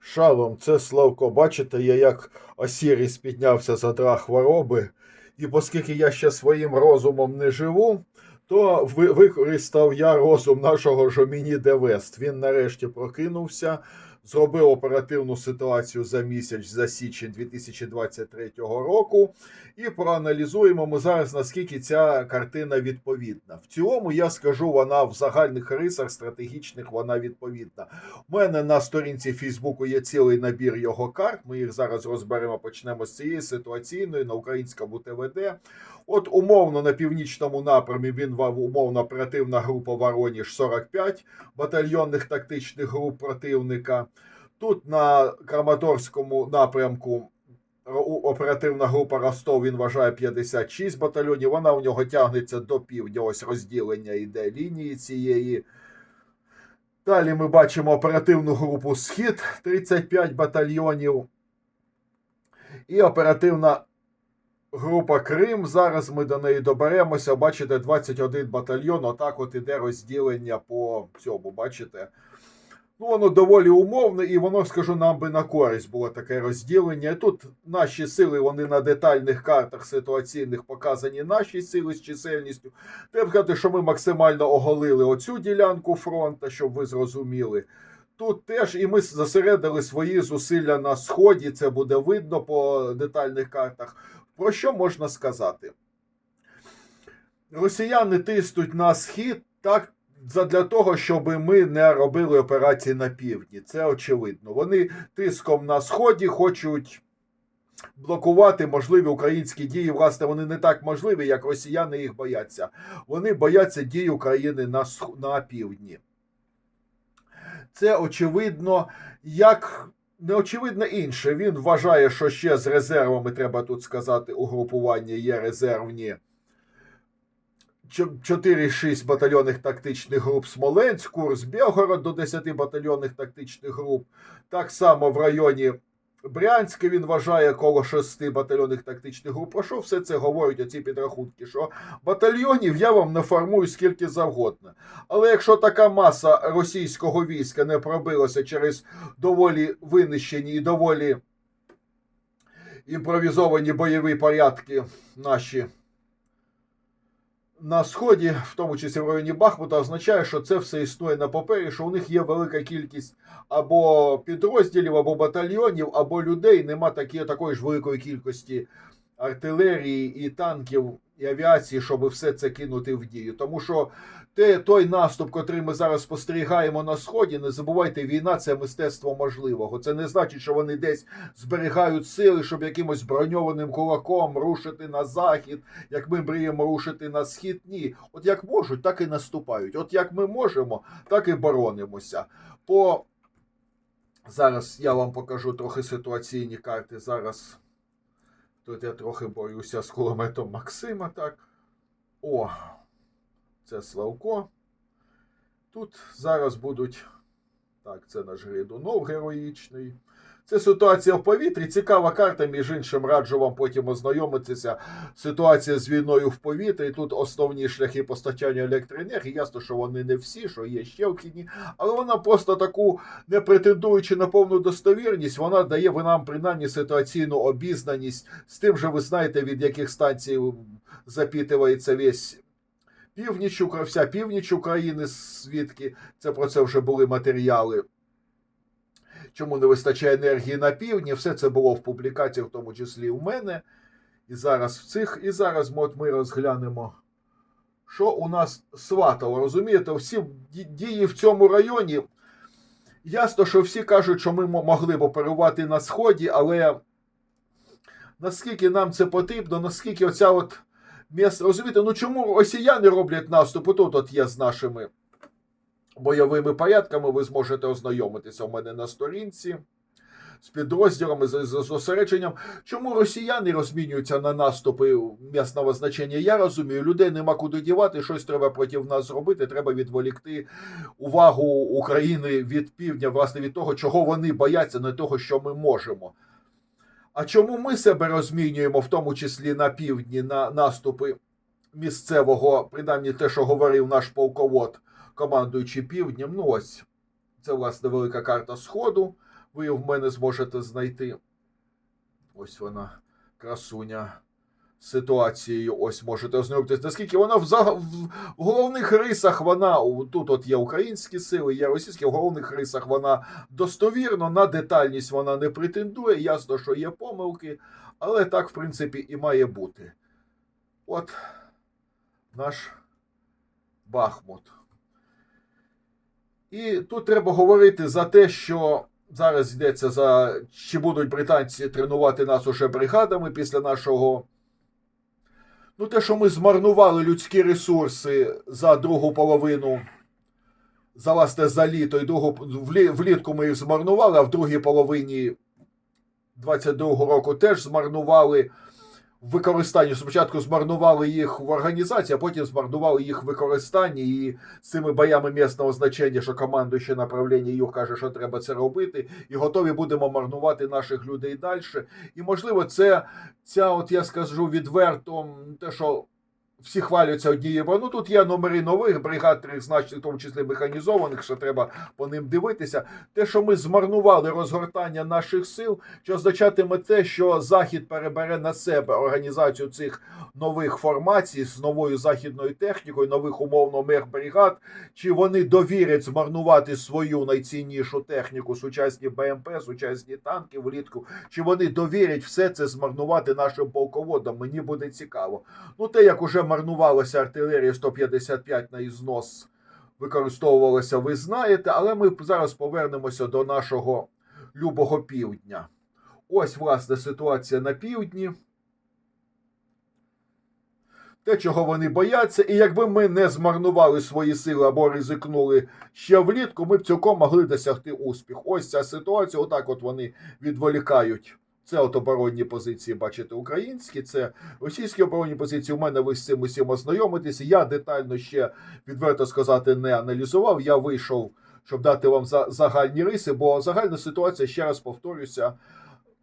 Шалом, це Славко. Бачите, я як Осіріс піднявся за дра хвороби, і оскільки я ще своїм розумом не живу, то ви- використав я розум нашого Жоміні Девест. Він нарешті прокинувся, зробив оперативну ситуацію за місяць за січень 2023 року. І проаналізуємо ми зараз, наскільки ця картина відповідна. В цілому я скажу, вона в загальних рисах стратегічних вона відповідна. У мене на сторінці Фейсбуку є цілий набір його карт. Ми їх зараз розберемо. Почнемо з цієї ситуаційної на українському ТВД. От умовно на північному напрямі він вав умовно оперативна група Вороніж 45 батальйонних тактичних груп противника. Тут на Краматорському напрямку оперативна група Ростов він вважає 56 батальйонів. Вона у нього тягнеться до півдня. Ось розділення йде лінії цієї. Далі ми бачимо оперативну групу Схід 35 батальйонів. І оперативна група Крим. Зараз ми до неї доберемося. Бачите, 21 батальйон. Отак от іде розділення по цьому. Бачите? Ну, воно доволі умовне, і воно, скажу, нам би на користь було таке розділення. Тут наші сили, вони на детальних картах ситуаційних показані наші сили з чисельністю. Треба сказати, що ми максимально оголили оцю ділянку фронту, щоб ви зрозуміли. Тут теж і ми зосередили свої зусилля на сході. Це буде видно по детальних картах. Про що можна сказати? Росіяни тиснуть на схід так задля того, щоб ми не робили операції на півдні. Це очевидно. Вони тиском на сході хочуть блокувати можливі українські дії. Власне, вони не так можливі, як росіяни їх бояться. Вони бояться дій України на, сх- на півдні. Це очевидно, як не очевидно інше. Він вважає, що ще з резервами, треба тут сказати, угрупування є резервні. 4-6 батальйонних тактичних груп Смоленськ, курс Белгород до 10 батальйонних тактичних груп. Так само в районі Брянська він вважає коло 6 батальйонних тактичних груп. Про що все це говорять оці підрахунки? Що батальйонів я вам не формую скільки завгодно. Але якщо така маса російського війська не пробилася через доволі винищені і доволі імпровізовані бойові порядки наші на сході, в тому числі в районі Бахмута, означає, що це все існує на папері, що у них є велика кількість або підрозділів, або батальйонів, або людей. Нема такі, такої ж великої кількості артилерії і танків і авіації, щоб все це кинути в дію. Тому що те, той наступ, котрий ми зараз спостерігаємо на сході, не забувайте, війна це мистецтво можливого. Це не значить, що вони десь зберігають сили, щоб якимось броньованим кулаком рушити на захід, як ми мріємо рушити на схід. Ні, от як можуть, так і наступають. От як ми можемо, так і боронимося. По зараз я вам покажу трохи ситуаційні карти. Зараз тут я трохи борюся з кулеметом Максима. Так. О, це Славко. Тут зараз будуть. Так, це наш Гридунов героїчний. Це ситуація в повітрі. Цікава карта, між іншим, раджу вам потім ознайомитися. Ситуація з війною в повітрі. Тут основні шляхи постачання електроенергії. Ясно, що вони не всі, що є ще вхідні, але вона просто таку, не претендуючи на повну достовірність, вона дає нам принаймні ситуаційну обізнаність з тим, що ви знаєте, від яких станцій запітувається весь. Північ, вся північ України, звідки це про це вже були матеріали. Чому не вистачає енергії на півдні? Все це було в публікаціях, в тому числі в мене. І зараз в цих. І зараз от ми розглянемо, що у нас сватало. Розумієте, всі дії в цьому районі. Ясно, що всі кажуть, що ми могли б оперувати на сході, але наскільки нам це потрібно, наскільки оця от міс... розумієте, ну чому росіяни роблять наступ? Тут от є з нашими бойовими порядками, ви зможете ознайомитися у мене на сторінці з підрозділами, з, зосередженням. Чому росіяни розмінюються на наступи місного значення? Я розумію, людей нема куди дівати, щось треба проти нас зробити. Треба відволікти увагу України від півдня, власне, від того, чого вони бояться, не того, що ми можемо. А чому ми себе розмінюємо, в тому числі на півдні, на наступи місцевого, принаймні те, що говорив наш полковод, командуючи півднем? Ну ось Це, власне, велика карта Сходу. Ви в мене зможете знайти. Ось вона, красуня. Ситуацією, ось можете ознайомитись. Наскільки вона в, в, в головних рисах вона тут от є українські сили, є російські, в головних рисах вона достовірно, на детальність вона не претендує. Ясно, що є помилки, але так, в принципі, і має бути. От наш Бахмут. І тут треба говорити за те, що зараз йдеться за чи будуть британці тренувати нас уже бригадами після нашого. Ну, те, що ми змарнували людські ресурси за другу половину, за власне за літо, і другу влітку ми їх змарнували, а в другій половині 22-го року теж змарнували використанні. Спочатку змарнували їх в організації, а потім змарнували їх в використанні. І цими боями місного значення, що командуюче направлення Юг каже, що треба це робити, і готові будемо марнувати наших людей далі. І можливо, це ця, от я скажу відверто, те, що. Всі хвалюються однією, ну тут є номери нових бригад трьохзначних, в тому числі механізованих, що треба по ним дивитися. Те, що ми змарнували розгортання наших сил, що означатиме те, що Захід перебере на себе організацію цих нових формацій з новою західною технікою, нових умовно мехбригад, чи вони довірять змарнувати свою найціннішу техніку, сучасні БМП, сучасні танки влітку, чи вони довірять все це змарнувати нашим полководам. Мені буде цікаво. Ну, те, як уже марнувалася артилерія 155 на ізнос, використовувалася, ви знаєте, але ми зараз повернемося до нашого любого півдня. Ось, власне, ситуація на півдні. Те, чого вони бояться, і якби ми не змарнували свої сили або ризикнули ще влітку, ми б цілком могли досягти успіху. Ось ця ситуація, отак от вони відволікають. Це от оборонні позиції, бачите, українські, це російські оборонні позиції. У мене ви з цим усім ознайомитесь. Я детально ще відверто сказати не аналізував. Я вийшов, щоб дати вам за- загальні риси, бо загальна ситуація, ще раз повторюся,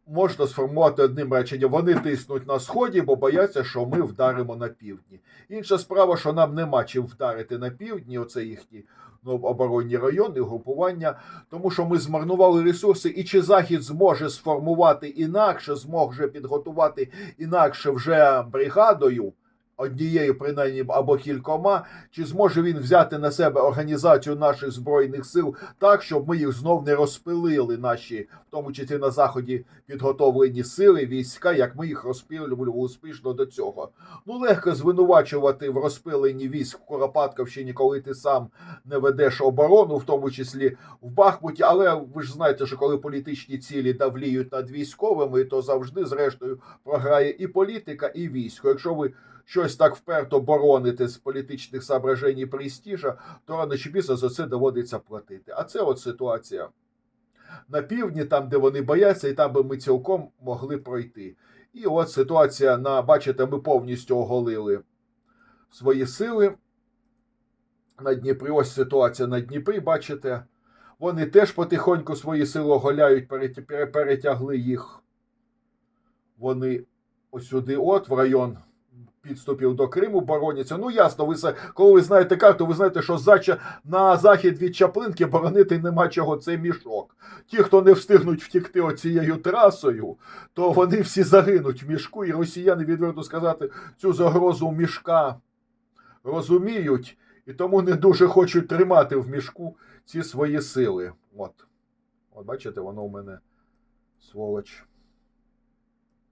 можна сформувати одним реченням. Вони тиснуть на сході, бо бояться, що ми вдаримо на півдні. Інша справа, що нам нема чим вдарити на півдні, оце їхні оборонні райони, групування, тому що ми змарнували ресурси, і чи Захід зможе сформувати інакше, зможе підготувати інакше вже бригадою. Однією, принаймні, або кількома, чи зможе він взяти на себе організацію наших збройних сил так, щоб ми їх знов не розпилили, наші, в тому числі на заході підготовлені сили, війська, як ми їх розпилювали успішно до цього. Ну, легко звинувачувати в розпиленні військ в Куропатківщині, коли ти сам не ведеш оборону, в тому числі в Бахмуті. Але ви ж знаєте, що коли політичні цілі давліють над військовими, то завжди, зрештою, програє і політика, і військо. Якщо ви щось так вперто бороните з політичних соображень і престижа, то рано чи пізно за це доводиться платити. А це от ситуація на півдні, там, де вони бояться, і там би ми цілком могли пройти. І от ситуація на, бачите, ми повністю оголили свої сили на Дніпрі. Ось ситуація на Дніпрі, бачите. Вони теж потихоньку свої сили оголяють, перетягли їх. Вони ось сюди, от в район підступів до Криму бороняться. Ну ясно, ви коли ви знаєте карту, ви знаєте, що зача на захід від Чаплинки боронити нема чого. Це мішок. Ті, хто не встигнуть втікти оцією трасою, то вони всі загинуть в мішку, і росіяни, відверто сказати, цю загрозу мішка розуміють, і тому не дуже хочуть тримати в мішку ці свої сили. От. От бачите, воно у мене сволоч.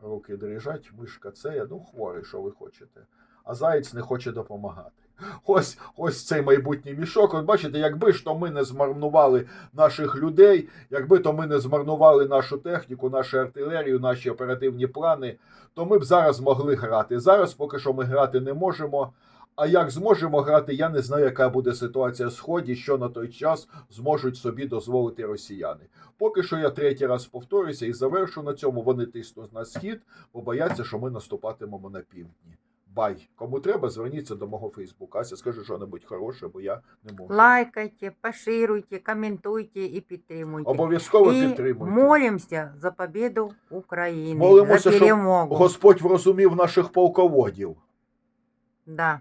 Руки дрижать, мишка це, ну хворий, що ви хочете. А заєць не хоче допомагати. Ось ось цей майбутній мішок. От бачите, якби ж то ми не змарнували наших людей, якби то ми не змарнували нашу техніку, нашу артилерію, наші оперативні плани, то ми б зараз могли грати. Зараз поки що ми грати не можемо. А як зможемо грати, я не знаю, яка буде ситуація в сході, що на той час зможуть собі дозволити росіяни. Поки що я третій раз повторюся і завершу на цьому. Вони тиснуть на схід, бо бояться, що ми наступатимемо на півдні. Бай. Кому треба, зверніться до мого Фейсбука. Ася скажи що-небудь хороше, бо я не можу. Лайкайте, пошируйте, комментуйте и підтримуйте. Обов'язково и підтримуйте. молимся за победу Украины, Молимося, за щоб. Господь врозумів наших полководів. Да.